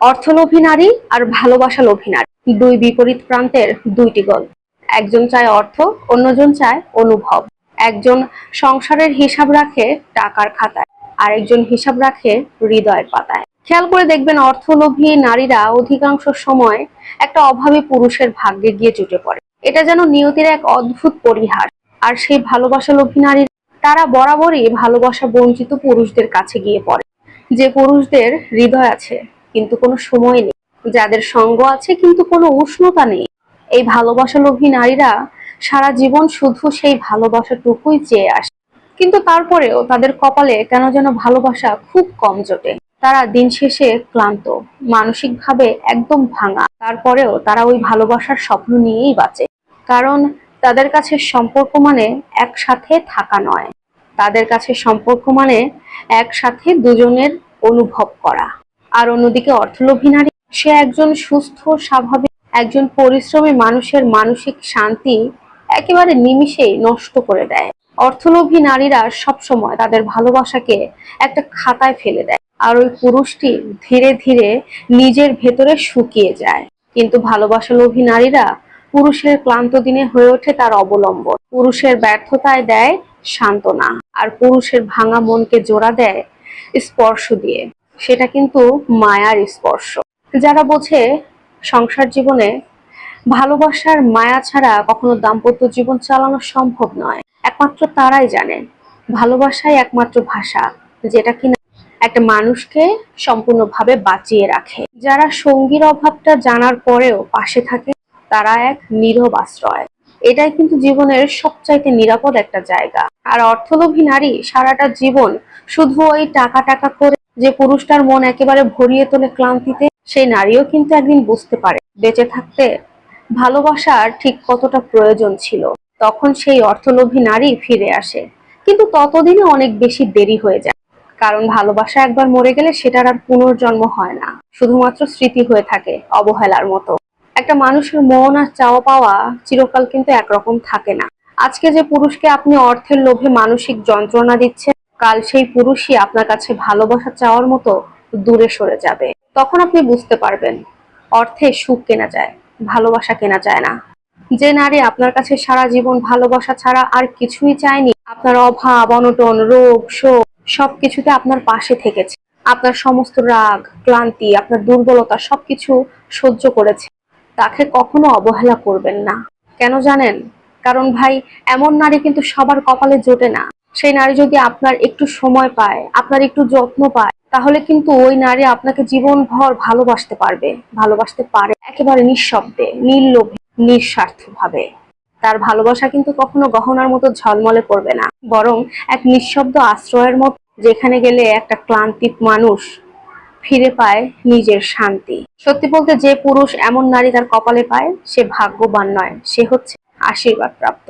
অর্থলোভী নারী আর ভালোবাসা লোভী নারী। দুই বিপরীত প্রান্তের দুইটি গল্প একজন চায় অর্থ, অন্যজন চায় অনুভব। একজন সংসারের হিসাব রাখে টাকার খাতায়, আরেকজন হিসাব রাখে হৃদয়ের পাতায়। খেয়াল করে দেখবেন অর্থলোভী নারীরা অধিকাংশ সময় একটা অভাবী পুরুষের ভাগ্যে গিয়ে জুটে পড়ে। এটা যেন নিয়তির এক অদ্ভুত পরিহার। আর সেই ভালোবাসা লোভী নারী, তারা বরাবরই ভালোবাসা বঞ্চিত পুরুষদের কাছে গিয়ে পড়ে। যে পুরুষদের হৃদয় আছে কিন্তু কোনো সময় নেই। যাদের সঙ্গ আছে, কিন্তু কোনো উষ্ণতা নেই। এই ভালোবাসা লোভী নারীরা সারা জীবন শুধু সেই ভালোবাসাটুকুই চেয়ে আসে। কিন্তু তারপরেও তাদের কপালে কেন যেন ভালোবাসা খুব কম জোটে। তারা দিন শেষে ক্লান্ত, মানসিকভাবে একদম ভাঙা। তারপরেও তারা ওই ভালোবাসার স্বপ্ন নিয়েই বাঁচে। কারণ তাদের কাছে সম্পর্ক মানে একসাথে থাকা নয়। তাদের কাছে সম্পর্ক মানে একসাথে দুজনের অনুভব করা। আর অন্যদিকে অর্থলোভী নারী, সে একজন সুস্থ, স্বাভাবিক, একজন পরিশ্রমী মানুষের মানসিক শান্তি একেবারে নিমিষেই নষ্ট করে দেয়। অর্থলোভী নারীরা সবসময় তাদের ভালোবাসাকে একটা খাতায় ফেলে দেয় আর ওই পুরুষটি ধীরে ধীরে নিজের ভেতরে শুকিয়ে যায়। কিন্তু ভালোবাসা লোভী নারীরা পুরুষের ক্লান্ত দিনে হয়ে ওঠে তার অবলম্বন। পুরুষের ব্যর্থতায় দেয় সান্ত্বনা আর পুরুষের ভাঙা মনকে জোড়া দেয় স্পর্শ দিয়ে। সেটা কিন্তু মায়ার স্পর্শ। যারা বোঝে সংসার জীবনে ভালোবাসার মায়া ছাড়া কখনো দাম্পত্য জীবন চালানো সম্ভব নয়। একমাত্র তারাই জানেন ভালোবাসাই একমাত্র ভাষা, যেটা কিনা একটা মানুষকে সম্পূর্ণভাবে বাঁচিয়ে রাখে। যারা সঙ্গীর অভাবটা জানার পরেও পাশে থাকে, তারা এক নীরব আশ্রয়। এটাই কিন্তু জীবনের সবচাইতে নিরাপদ একটা জায়গা। আর অর্থলোভী নারী সারাটা জীবন শুধু ওই টাকা টাকা করে যে পুরুষটার মন একেবারে ভরিয়ে তোলে ক্লান্তিতে, সেই নারীও কিন্তু একদিন বুঝতে পারে বেঁচে থাকতে ভালোবাসার ঠিক কতটা প্রয়োজন ছিল। তখন সেই অর্থলোভী নারী ফিরে আসে। কিন্তু ততদিনে অনেক বেশি দেরি হয়ে যায়। কারণ ভালোবাসা একবার মরে গেলে সেটার আর পুনর্জন্ম হয় না। শুধুমাত্র স্মৃতি হয়ে থাকে অবহেলার মতো। একটা মানুষের মন আর চাওয়া পাওয়া চিরকাল কিন্তু একরকম থাকে না। আজকে যে পুরুষকে আপনি অর্থের লোভে মানসিক যন্ত্রণা দিচ্ছেন, কাল সেই পুরুষই আপনার কাছে ভালোবাসা চাওয়ার মতো দূরে সরে যাবে। তখন আপনি বুঝতে পারবেন, অর্থে সুখ কেনা যায়, ভালোবাসা কেনা যায় না। যে নারী আপনার কাছে সারা জীবন ভালোবাসা ছাড়া আর কিছুই চায়নি, আপনার অভাব, অনটন, রোগ, শোক, সবকিছুতে আপনার পাশে থেকেছে। আপনার সমস্ত রাগ, ক্লান্তি, আপনার দুর্বলতা সবকিছু সহ্য করেছে। তাকে কখনো অবহেলা করবেন না। কেন জানেন? কারণ ভাই, এমন নারী কিন্তু সবার কপালে জোটে না। সেই নারী যদি আপনার একটু সময় পায়, আপনার একটু যত্ন পায়, তাহলে কিন্তু ওই নারী আপনাকে জীবনভর ভালোবাসতে পারবে, ভালোবাসতে পারে একেবারে নিঃশব্দে, নির্লোভে নিঃস্বার্থ ভাবে তার ভালোবাসা কিন্তু কখনো গহনার মতো ঝলমলে পড়বে না। বরং এক নিঃশব্দ আশ্রয়ের মতো, যেখানে গেলে একটা ক্লান্তিক মানুষ ফিরে পায় নিজের শান্তি। সত্যি বলতে যে পুরুষ এমন নারী তার কপালে পায়, সে ভাগ্যবান নয়। সে হচ্ছে আশীর্বাদ প্রাপ্ত